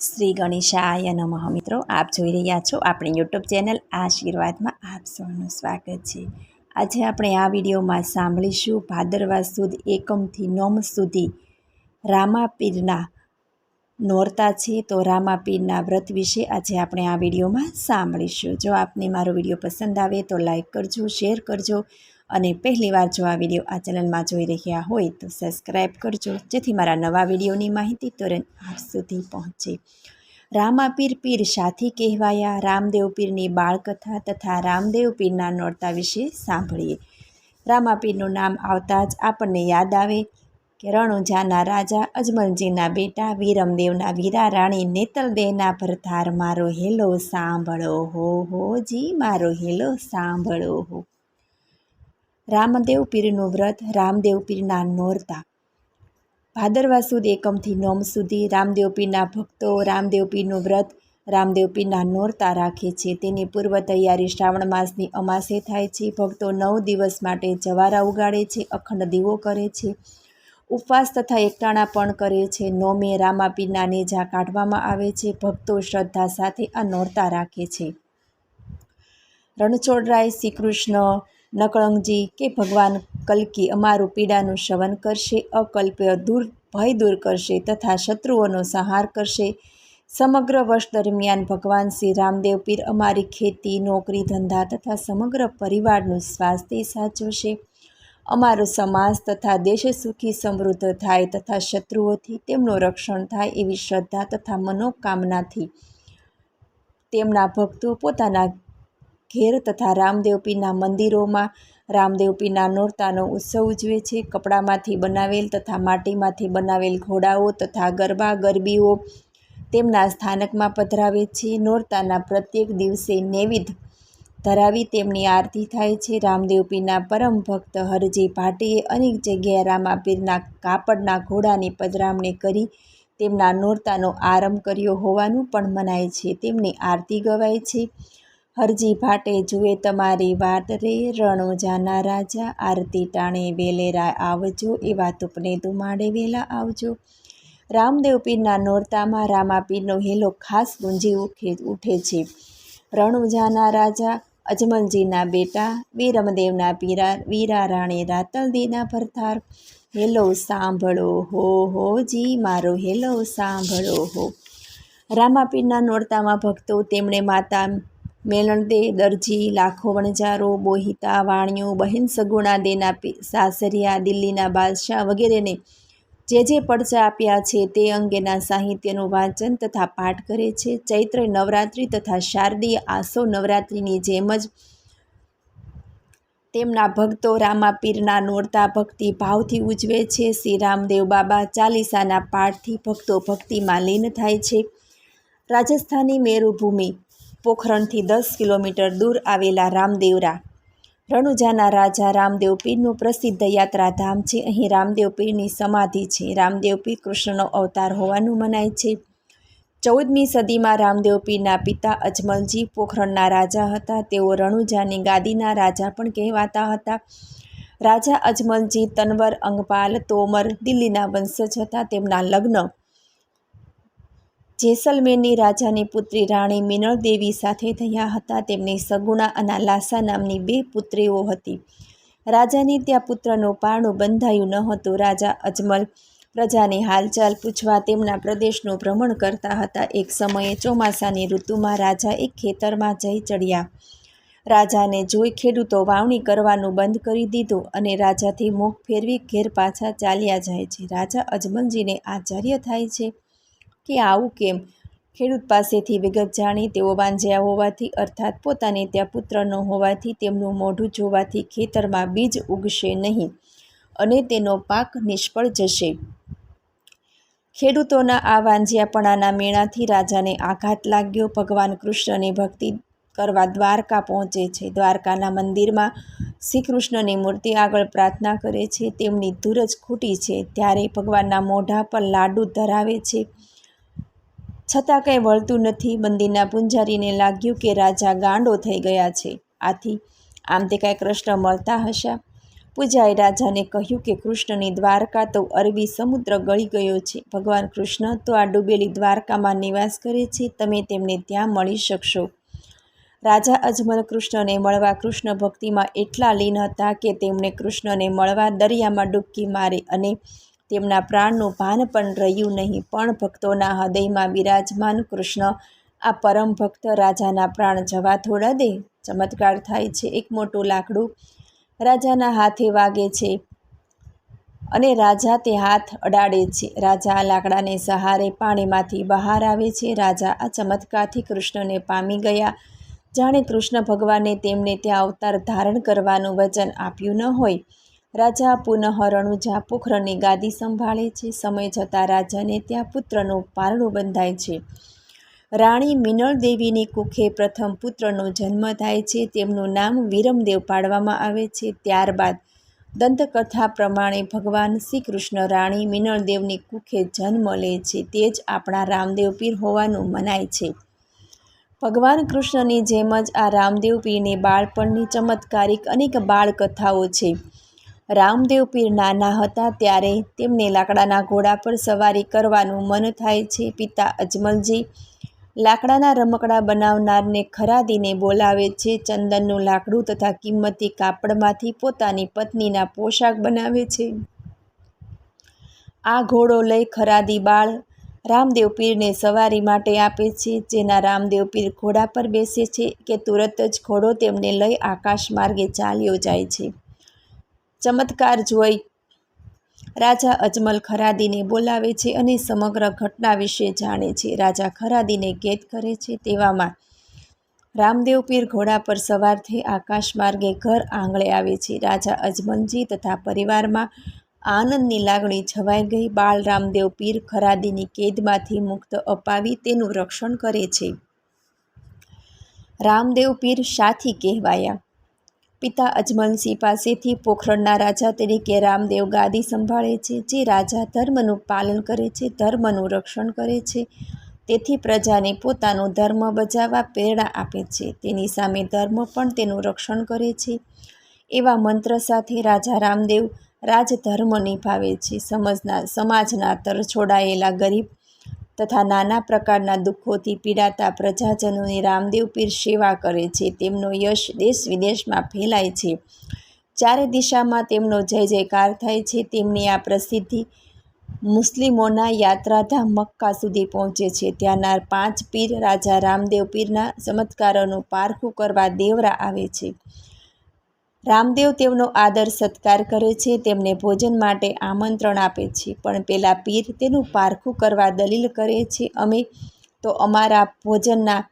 શ્રી ગણેશાય નમઃ. મિત્રો, આપ જોઈ રહ્યા છો આપણી યુટ્યુબ ચેનલ આશીર્વાદમાં આપ સૌનું સ્વાગત છે. આજે આપણે આ વિડીયોમાં સાંભળીશું ભાદરવા સુદ એકમથી નોમ સુધી રામાપીરના નોરતા છે. તો રામાપીરના વ્રત વિશે આજે આપણે આ વિડીયોમાં સાંભળીશું. જો આપને મારો વીડિયો પસંદ આવે તો લાઈક કરજો, શેર કરજો અને પહેલીવાર જો આ વીડિયો આ ચેનલમાં જોઈ રહ્યા હોય તો સબસ્ક્રાઈબ કરજો. જેથી મારા નવા વિડીયોની માહિતી તુરંત આપ સુધી પહોંચે. રામાપીર પીર સાથી કહેવાયા. રામદેવ પીરની બાળકથા તથા રામદેવ પીરના નોરતા વિશે સાંભળીએ. રામાપીરનું નામ આવતા જ આપણને યાદ આવે કે રણુજાના રાજા, અજમલજીના બેટા, વીરમદેવના વીરા રાણી નેતલદેહના ભરતાર મારો હેલો સાંભળો હો હો, જી મારો હેલો સાંભળો હો. રામદેવ પીરનું વ્રત, રામદેવ પીરના નોરતા. ભાદરવા સુદ એકમથી નોમ સુધી રામદેવ પીરના ભક્તો રામદેવ પીરનું વ્રત, રામદેવ પીરના નોરતા રાખે છે. તેની પૂર્વ તૈયારી શ્રાવણ માસની અમાસે થાય છે. ભક્તો નવ દિવસ માટે જવારા ઉગાડે છે, અખંડ દીવો કરે છે. ઉપવાસ તથા એકટાણા પણ કરે છે. નોમે રામાપીરના નેજા કાઢવામાં આવે છે. ભક્તો શ્રદ્ધા સાથે આ નોરતા રાખે છે. રણછોડરાય શ્રી કૃષ્ણ નકળંગજી કે ભગવાન કલ્કી અમારું પીડાનું શવન કરશે, અકલ્પ્ય દૂર, ભય દૂર કરશે તથા શત્રુઓનો સંહાર કરશે. સમગ્ર વર્ષ દરમિયાન ભગવાન શ્રી રામદેવ પીર અમારી ખેતી, નોકરી, ધંધા તથા સમગ્ર પરિવારનું સ્વાસ્થ્ય સાચવશે. અમારો સમાજ તથા દેશ સુખી, સમૃદ્ધ થાય તથા શત્રુઓથી તેમનું રક્ષણ થાય એવી શ્રદ્ધા તથા મનોકામનાથી તેમના ભક્તો પોતાના ઘેર તથા રામદેવપીના મંદિરોમાં રામદેવપીના નોરતાનો ઉત્સવ ઉજવે છે. કપડામાંથી બનાવેલ તથા માટીમાંથી બનાવેલ ઘોડાઓ તથા ગરબા ગરબીઓ તેમના સ્થાનકમાં પધરાવે છે. નોરતાના પ્રત્યેક દિવસે નૈવિધ ધરાવી તેમની આરતી થાય છે. રામદેવપીના પરમ ભક્ત હરજી ભાટીએ અનેક જગ્યાએ રામાપીરના કાપડના ઘોડાની પધરામણી કરી તેમના નોરતાનો આરંભ કર્યો હોવાનું પણ મનાય છે. તેમની આરતી ગવાય છે. હરજી ભાટે જુએ તમારી વાત રે રણોજાના રાજા, આરતી ટાણે વેલેરા આવજો એવા તુપને ધુમાડે વેલા આવજો. રામદેવ પીરના નોરતામાં રામાપીરનો હેલો ખાસ ગુંજી ઉઠે ઉઠે છે. રણુજાના રાજા, અજમલજીના બેટા, વીરમદેવના પીરા, વીરા રાણી રાતલદીના ભરથાર. હેલો સાંભળો હો હો જી, મારો હેલો સાંભળો હો. રામાપીરના નોરતામાં ભક્તો, તેમણે માતા મેલણદે દરજી લાખો વણજારો બોહિતા, વાણિયો, બહેન સગુણા દેના સાસરિયા, દિલ્હીના બાદશાહ વગેરેને જે જે પડચા આપ્યા છે તે અંગેના સાહિત્યનું વાંચન તથા પાઠ કરે છે. ચૈત્ર નવરાત્રિ તથા શારદીય આસો નવરાત્રિની જેમ જ તેમના ભક્તો રામાપીરના નોરતા ભક્તિ ભાવથી ઉજવે છે. શ્રી રામદેવ બાબા ચાલીસાના પાઠથી ભક્તો ભક્તિમાં લીન થાય છે. રાજસ્થાની મેરુભૂમિ પોખરણથી દસ કિલોમીટર દૂર આવેલા રામદેવરા. રણુજાના રાજા રામદેવ પીરનું પ્રસિદ્ધ યાત્રાધામ છે. અહીં રામદેવ પીરની સમાધિ છે. રામદેવ પીર કૃષ્ણનો અવતાર હોવાનું મનાય છે. ચૌદમી સદીમાં રામદેવ પીરના પિતા અજમલજી પોખરણના રાજા હતા. તેઓ રણુજાની ગાદીના રાજા પણ કહેવાતા હતા. રાજા અજમલજી તનવર અંગપાલ તોમર દિલ્હીના વંશજ હતા. તેમના લગ્ન જેસલમેરની રાજાની પુત્રી રાણી મિનળ દેવી સાથે થયા હતા. તેમની સગુણા અને લાસા નામની બે પુત્રીઓ હતી. રાજાને ત્યાં પુત્રનું પારણું બંધાયું ન હતું. રાજા અજમલ પ્રજાની હાલચાલ પૂછવા તેમના પ્રદેશનું ભ્રમણ કરતા હતા. એક સમયે ચોમાસાની ઋતુમાં રાજા એક ખેતરમાં જઈ ચડ્યા. રાજાને જોઈ ખેડૂતો વાવણી કરવાનું બંધ કરી દીધું અને રાજાથી મુખ ફેરવી ઘેર પાછા ચાલ્યા જાય છે. રાજા અજમલજીને આશ્ચર્ય થાય છે કે આવું કેમ? ખેડૂત પાસેથી વિગત જાણી તેઓ વાંજ્યા હોવાથી અર્થાત પોતાને ત્યાં પુત્ર ન હોવાથી તેમનું મોઢું જોવાથી ખેતરમાં બીજ ઉગશે નહીં અને તેનો પાક નિષ્ફળ જશે. ખેડૂતોના આ વાંજિયાપણાના મેળાથી રાજાને આઘાત લાગ્યો. ભગવાન કૃષ્ણની ભક્તિ કરવા દ્વારકા પહોંચે છે. દ્વારકાના મંદિરમાં શ્રી કૃષ્ણની મૂર્તિ આગળ પ્રાર્થના કરે છે. તેમની ધૂરજ ખૂટી છે. ત્યારે ભગવાનના મોઢા પર લાડુ ધરાવે છે. છતાં કંઈ વળતું નથી. મંદિરના પૂંજારીને લાગ્યું કે રાજા ગાંડો થઈ ગયા છે. આથી આમ તે કાંઈ કૃષ્ણ મળતા હશે? પૂજાએ રાજાને કહ્યું કે કૃષ્ણની દ્વારકા તો અરબી સમુદ્ર ગળી ગયો છે. ભગવાન કૃષ્ણ તો આ ડૂબેલી દ્વારકામાં નિવાસ કરે છે. તમે તેમને ત્યાં મળી શકશો. રાજા અજમલ કૃષ્ણને મળવા કૃષ્ણ ભક્તિમાં એટલા લીન હતા કે તેમણે કૃષ્ણને મળવા દરિયામાં ડૂબકી મારી અને તેમના પ્રાણનું ભાન પણ રહ્યું નહીં, પણ ભક્તોના હૃદયમાં બિરાજમાન કૃષ્ણ, આ પરમ ભક્ત રાજાના પ્રાણ જવા થોડા દે? ચમત્કાર થાય છે એક મોટું લાકડું. રાજાના હાથે વાગે છે અને રાજા તે હાથ અડાડે છે. રાજા આ લાકડાને સહારે પાણીમાંથી બહાર આવે છે. રાજા આ ચમત્કારથી કૃષ્ણને પામી ગયા. જાણે કૃષ્ણ ભગવાને તેમને ત્યાં અવતાર ધારણ કરવાનું વચન આપ્યું ન હોય. રાજા પુનઃ રણુજા પુખરની ગાદી સંભાળે છે. સમય જતાં રાજાને ત્યાં પુત્રનું પારણું બંધાય છે. રાણી મિનળ દેવીની કુખે પ્રથમ પુત્રનો જન્મ થાય છે. તેમનું નામ વિરમદેવ પાડવામાં આવે છે. ત્યારબાદ દંતકથા પ્રમાણે ભગવાન શ્રી કૃષ્ણ રાણી મિનળદેવની કુખે જન્મ લે છે. તે જ આપણા રામદેવ પીર હોવાનું મનાય છે. ભગવાન કૃષ્ણની જેમ જ આ રામદેવ પીરની બાળપણની ચમત્કારિક અનેક બાળકથાઓ છે. રામદેવ પીર નાના હતા ત્યારે તેમને લાકડાના ઘોડા પર સવારી કરવાનું મન થાય છે. પિતા અજમલજી લાકડાના રમકડા બનાવનારને ખરાદીને બોલાવે છે. ચંદનનું લાકડું તથા કિંમતી કાપડમાંથી પોતાની પત્નીના પોશાક બનાવે છે. આ ઘોડો લઈ ખરાદી બાળ રામદેવ પીરને સવારી માટે આપે છે. જેના રામદેવ પીર ઘોડા પર બેસે છે કે તુરત જ ઘોડો તેમને લઈ આકાશ માર્ગે ચાલ્યો જાય છે. ચમત્કાર જોઈ. રાજા અજમલ ખરાદીને બોલાવે છે અને સમગ્ર ઘટના વિશે જાણે છે. રાજા ખરાદીને કેદ કરે છે તેવામાં રામદેવ પીર ઘોડા પર સવાર થઈ આકાશ માર્ગે ઘર આંગળે આવે છે. રાજા અજમલજી તથા પરિવારમાં આનંદની લાગણી છવાઈ ગઈ. બાળ રામદેવ પીર ખરાદીની કેદમાંથી મુક્ત અપાવી તેનું રક્ષણ કરે છે. રામદેવ પીર સાથી કહેવાયા. પિતા અજમલસિંહ પાસેથી પોખરણના રાજા તરીકે રામદેવ ગાદી સંભાળે છે, જે રાજા ધર્મનું પાલન કરે છે, ધર્મનું રક્ષણ કરે છે. તેથી પ્રજાને પોતાનો ધર્મ બજાવવા પ્રેરણા આપે છે. તેની સામે ધર્મ પણ તેનું રક્ષણ કરે છે. એવા મંત્ર સાથે રાજા રામદેવ રાજધર્મ નિભાવે છે. સમજના, સમાજના તરછોડાયેલા ગરીબ તથા નાના પ્રકારના દુઃખોથી પીડાતા પ્રજાજનોની રામદેવ પીર સેવા કરે છે. તેમનો યશ દેશ વિદેશમાં ફેલાય છે. ચારે દિશામાં તેમનો જય જયકાર થાય છે. તેમની આ પ્રસિદ્ધિ મુસ્લિમોના યાત્રાધામ મક્કા સુધી પહોંચે છે. ત્યાંના પાંચ પીર રાજા રામદેવ પીરના ચમત્કારોનું પારખું કરવા દેવરા આવે છે. રામદેવ તેમનો આદર સત્કાર કરે છે, તેમને ભોજન માટે આમંત્રણ આપે છે, પણ પેલા પીર તેનું પારખું કરવા દલીલ કરે છે, અમે તો અમારા ભોજનના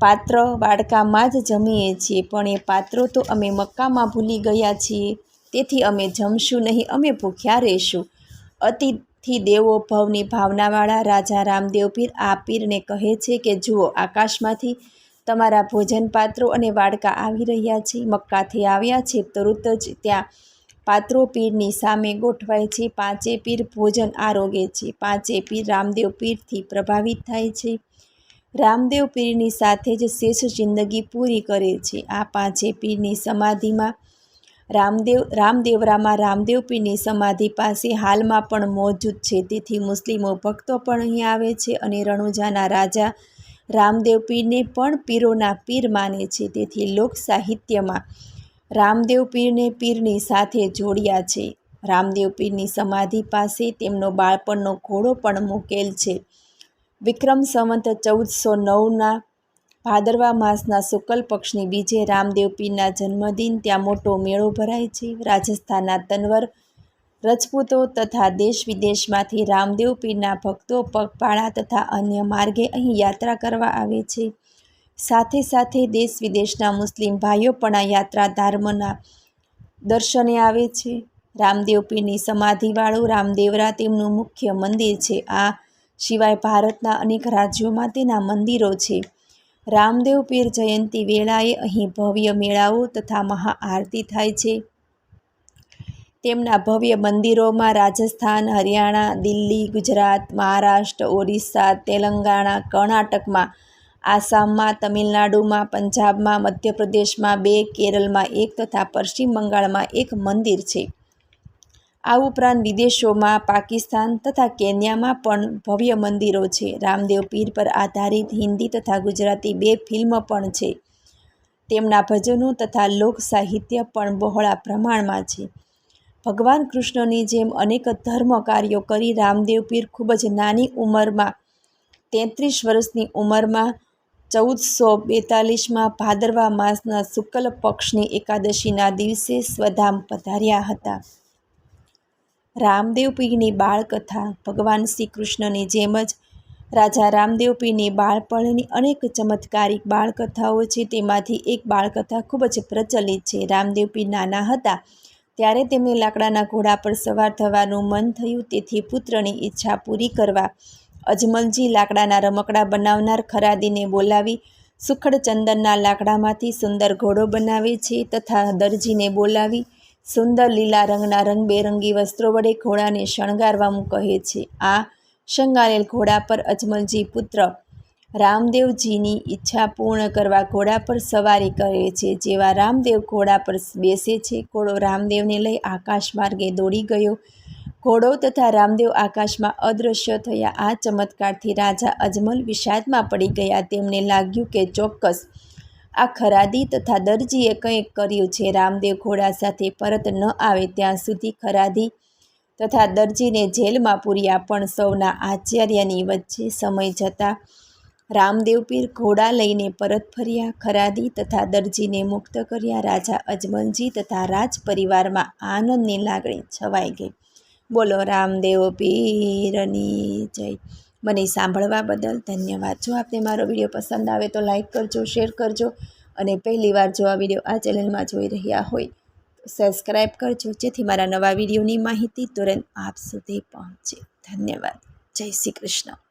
પાત્ર વાડકામાં જ જમીએ છીએ, પણ એ પાત્રો તો અમે મક્કામાં ભૂલી ગયા છીએ, તેથી અમે જમશું નહીં, અમે ભૂખ્યા રહીશું. અતિથિ દેવો ભવની ભાવનાવાળા રાજા રામદેવ પીર આ પીરને કહે છે કે, જુઓ, આકાશમાંથી તમારા ભોજન પાત્રો અને વાડકા આવી રહ્યા છે, મક્કાથી આવ્યા છે, તરત જ ત્યાં પાત્રો પીરની સામે ગોઠવાય છે, પાંચે પીર ભોજન આરોગે છે, પાંચે પીર રામદેવ પીરથી પ્રભાવિત થાય છે. રામદેવ પીરની સાથે જ શેષ જિંદગી પૂરી કરે છે. આ પાંચે પીરની સમાધિમાં રામદેવ, રામદેવરામાં રામદેવ પીરની સમાધિ પાસે હાલમાં પણ મોજૂદ છે. તેથી મુસ્લિમો ભક્તો પણ અહીં આવે છે અને રણુજાના રાજા રામદેવ પીરને પણ પીરોના પીર માને છે. તેથી લોક સાહિત્યમાં રામદેવ પીરને પીરની સાથે જોડ્યા છે. રામદેવ પીરની સમાધિ પાસે તેમનો બાળપણનો ઘોડો પણ મૂકેલ છે. વિક્રમ સંવંત ચૌદસો નવના ભાદરવા માસના શુક્લ પક્ષની બીજે રામદેવ પીરના જન્મદિન ત્યાં મોટો મેળો ભરાય છે. રાજસ્થાનના તનવર રજપૂતો તથા દેશ વિદેશમાંથી રામદેવ પીરના ભક્તો પગપાળા તથા અન્ય માર્ગે અહીં યાત્રા કરવા આવે છે. સાથે સાથે દેશ વિદેશના મુસ્લિમ ભાઈઓ પણ આ યાત્રા ધર્મના દર્શને આવે છે. રામદેવ પીરની સમાધિવાળું રામદેવરા તેમનું મુખ્ય મંદિર છે. આ સિવાય ભારતના અનેક રાજ્યોમાં તેના મંદિરો છે. રામદેવ પીર જયંતિ વેળાએ અહીં ભવ્ય મેળાઓ તથા મહાઆરતી થાય છે. તેમના ભવ્ય મંદિરોમાં રાજસ્થાન, હરિયાણા, દિલ્હી, ગુજરાત, મહારાષ્ટ્ર ઓરિસ્સા તેલંગાણા, કર્ણાટકમાં, આસામમાં, તમિલનાડુમાં, પંજાબમાં, મધ્યપ્રદેશમાં બે, કેરળમાં એક તથા પશ્ચિમ બંગાળમાં એક મંદિર છે. આ ઉપરાંત વિદેશોમાં પાકિસ્તાન તથા કેન્યામાં પણ ભવ્ય મંદિરો છે. રામદેવ પીર પર આધારિત હિન્દી તથા ગુજરાતી બે ફિલ્મ પણ છે. તેમના ભજનો તથા લોક સાહિત્ય પણ બહોળા પ્રમાણમાં છે. ભગવાન કૃષ્ણની જેમ અનેક ધર્મ કાર્યો કરી રામદેવ પીર ખૂબ જ નાની ઉંમરમાં તેત્રીસ વર્ષની ઉંમરમાં ચૌદસો બેતાલીસમાં ભાદરવા માસના શુક્લ પક્ષની એકાદશીના દિવસે સ્વધામ પધાર્યા હતા. રામદેવ પીરની બાળકથા ભગવાન શ્રી કૃષ્ણની જેમ જ રાજા રામદેવ પીરની બાળપણની અનેક ચમત્કારિક બાળકથાઓ છે. તેમાંથી એક બાળકથા ખૂબ જ પ્રચલિત છે. રામદેવ પીર નાના હતા. ત્યારે તેમને લાકડાના ઘોડા પર સવાર થવાનું મન થયું તેથી પુત્રની ઈચ્છા પૂરી કરવા અજમલજી લાકડાના રમકડા બનાવનાર ખરાદીને બોલાવી સુખડ ચંદનના લાકડામાંથી સુંદર ઘોડો બનાવે છે તથા દરજીને બોલાવી સુંદર લીલા રંગના રંગબેરંગી વસ્ત્રો વડે ઘોડાને શણગારવાનું કહે છે. આ શણગારેલ ઘોડા પર અજમલજી પુત્ર રામદેવજીની ઈચ્છા પૂર્ણ કરવા ઘોડા પર સવારી કરે છે. જેવા રામદેવ ઘોડા પર બેસે છે, ઘોડો રામદેવને લઈ આકાશ માર્ગે દોડી ગયો. ઘોડો તથા રામદેવ આકાશમાં અદૃશ્ય થયા. આ ચમત્કારથી રાજા અજમલ વિષાદમાં પડી ગયા. તેમને લાગ્યું કે ચોક્કસ આ ખરાદી તથા દરજીએ કંઈક કર્યું છે. રામદેવ ઘોડા સાથે પરત ન આવે ત્યાં સુધી ખરાદી તથા દરજીને જેલમાં પૂર્યા. પણ સૌના આશ્ચર્યની વચ્ચે સમય જતાં રામદેવ પીર ઘોડા લઈને પરત ફર્યા. ખરાદી તથા દરજીને મુક્ત કર્યા. રાજા અજમલજી તથા રાજ પરિવારમાં આનંદની લાગણી છવાઈ ગઈ. બોલો, રામદેવ પીરની જય. મને સાંભળવા બદલ ધન્યવાદ. જો આપને મારો વીડિયો પસંદ આવે તો લાઇક કરજો, શેર કરજો અને પહેલી વાર જો આ વીડિયો આ ચેનલમાં જોઈ રહ્યા હોય તો સબસ્ક્રાઈબ કરજો, જેથી મારા નવા વિડીયોની માહિતી તુરંત આપ સુધી પહોંચે. ધન્યવાદ. જય શ્રી કૃષ્ણ.